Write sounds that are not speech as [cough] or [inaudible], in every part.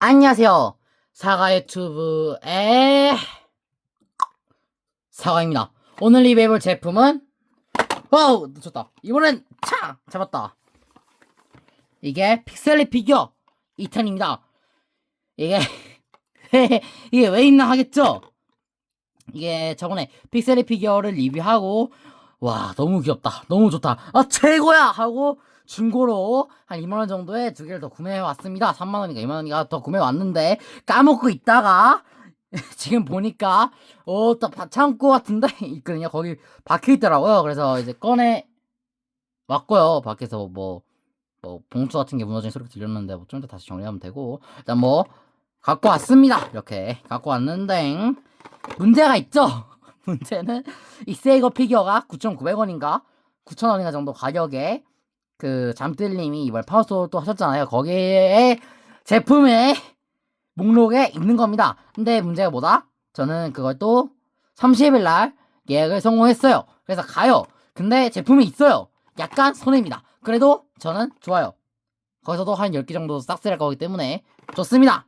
안녕하세요. 사과 유튜브의 사과입니다. 오늘 리뷰해볼 제품은 와우 놓쳤다. 이번엔 차 잡았다. 이게 픽셀리 피규어 2탄입니다. 이게 [laughs] 이게 왜 있나 하겠죠? 이게 저번에 픽셀리 피규어를 리뷰하고 와 너무 귀엽다. 너무 좋다. 아 최고야! 하고 중고로 한 2만원 정도에 두 개를 더 구매해 왔습니다. 3만원인가 2만원인가 더 구매해 왔는데 까먹고 있다가 [laughs] 지금 보니까 어딱 창고 같은데 [laughs] 있거든요. 거기 박혀 있더라고요. 그래서 이제 꺼내 왔고요. 밖에서 뭐 뭐 봉투 같은 게 무너진 소리가 들렸는데 뭐좀더 다시 정리하면 되고. 일단 뭐 갖고 왔습니다. 이렇게 갖고 왔는데 문제가 있죠 문제는 이 세이거 피규어가 9,900원인가 9,000원인가 정도 가격에 그 잠들님이 이번 파워스토어 또 하셨잖아요. 거기에 제품의 목록에 있는 겁니다. 근데 문제가 뭐다? 저는 그걸 또 30일 날 예약을 성공했어요. 그래서 가요. 근데 제품이 있어요. 약간 손해입니다. 그래도 저는 좋아요. 거기서도 한 10개 정도 싹쓸이 할 거기 때문에 좋습니다.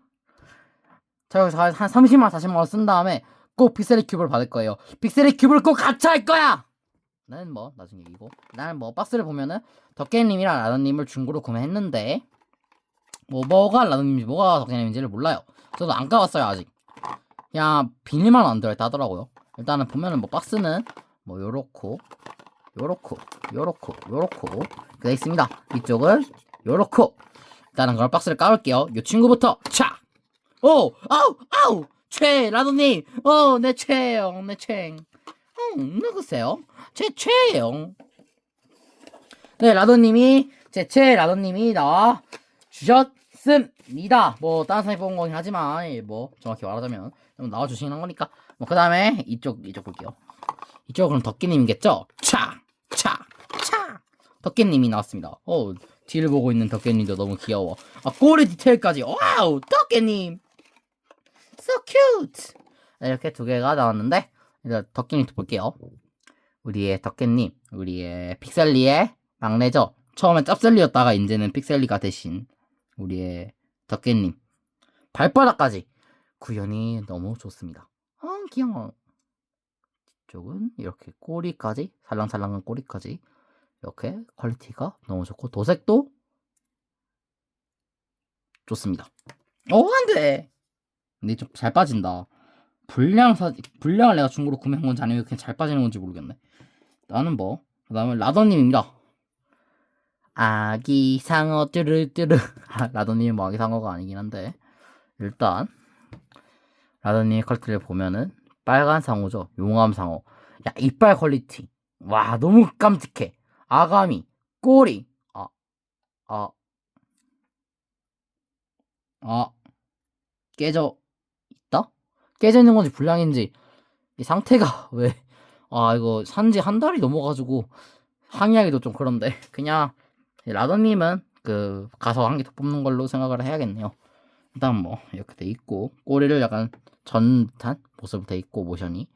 자, 여기서 한 30만, 40만원 쓴 다음에 꼭 픽셀리 큐브를 받을 거예요. 픽셀리 큐브를 꼭 같이 할 거야! 나는 뭐, 나중에 이거. 나는 뭐, 박스를 보면은, 덕계님이랑 라던님을 중고로 구매했는데, 뭐, 뭐가 라던님인지, 뭐가 덕계님인지를 몰라요. 저도 안 까봤어요, 아직. 그냥, 비닐만 안 들어있다 하더라고요. 일단은 보면은 뭐, 박스는, 뭐, 요렇고, 요렇고, 요렇고, 요렇고, 돼 있습니다. 이쪽을, 요렇고. 일단은 그럼 박스를 까볼게요. 요 친구부터, 차! 오! 아우! 아우! 최! 라도님! 어, 내 최영, 내 최. 어, 누구세요? 제 최영. 네, 라도님이, 제최 라도님이 나와 주셨습니다. 뭐, 다른 사람이 뽑은 거긴 하지만, 예, 뭐, 정확히 말하자면, 나와 주시는 거니까. 뭐, 그 다음에, 이쪽, 이쪽 볼게요. 이쪽 그럼 덕기님이겠죠? 차! 차! 차! 덕기님이 나왔습니다. 어, 뒤를 보고 있는 덕기님도 너무 귀여워. 아, 꼬리 디테일까지. 와우! 덕기님! So cute! 네, 이렇게 두 개가 나왔는데, 일단 덕기님도 볼게요. 우리의 덕기님, 우리의 픽셀리의 막내죠. 처음엔 짭셀리였다가 이제는 픽셀리가 대신 우리의 덕기님. 발바닥까지 구현이 너무 좋습니다. 아, 귀여워. 이쪽은 이렇게 꼬리까지, 살랑살랑한 꼬리까지 이렇게 퀄리티가 너무 좋고 도색도 좋습니다. 어, 안 돼! 근데 좀 잘 빠진다. 불량 사 불량을 내가 중고로 구매한 건지 아니면 그냥 잘 빠지는 건지 모르겠네. 나는 뭐 그다음에 라더님입니다. 아기 상어 뚜르뚜르 [laughs] 아, 라더님이 뭐 아기 상어가 아니긴 한데 일단 라더님의 퀄리티를 보면은 빨간 상어죠. 용암 상어. 야 이빨 퀄리티. 와 너무 깜찍해. 아가미 꼬리 아 아, 아, 깨져? 깨져 있는 건지 불량인지 이 상태가 [laughs] 왜 아 이거 산지 한 달이 넘어가지고 항의하기도 좀 그런데 그냥 라더님은 그 가서 한 개 더 뽑는 걸로 생각을 해야겠네요. 일단 뭐 이렇게 돼 있고 꼬리를 약간 전 듯한 모습으로 돼 있고 모션이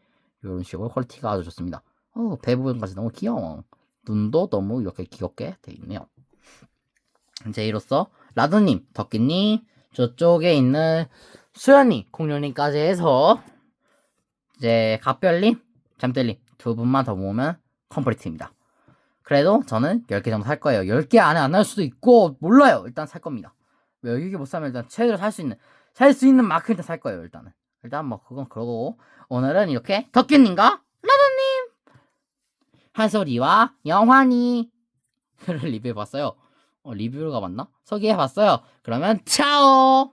이런 식으로 퀄리티가 아주 좋습니다. 어, 배 부분까지 너무 귀여워. 눈도 너무 이렇게 귀엽게 돼 있네요. 이제 이로써 라더님, 덕기님, 저쪽에 있는 수연이, 공룡님까지 해서 이제 각별님, 잠들님 두 분만 더 모으면 컴플리트입니다. 그래도 저는 10개 정도 살 거예요. 10개 안에 안할 수도 있고 몰라요. 일단 살 겁니다. 왜 여기 못 사면 일단 최대로 살 수 있는 살 수 있는 만큼 일단 살 거예요. 일단은 일단 뭐 그건 그러고 오늘은 이렇게 덕기님과 라더님 한솔이와 영환이 를 [laughs] 리뷰해봤어요. 어, 리뷰가 맞나? 소개해봤어요. 그러면 차오!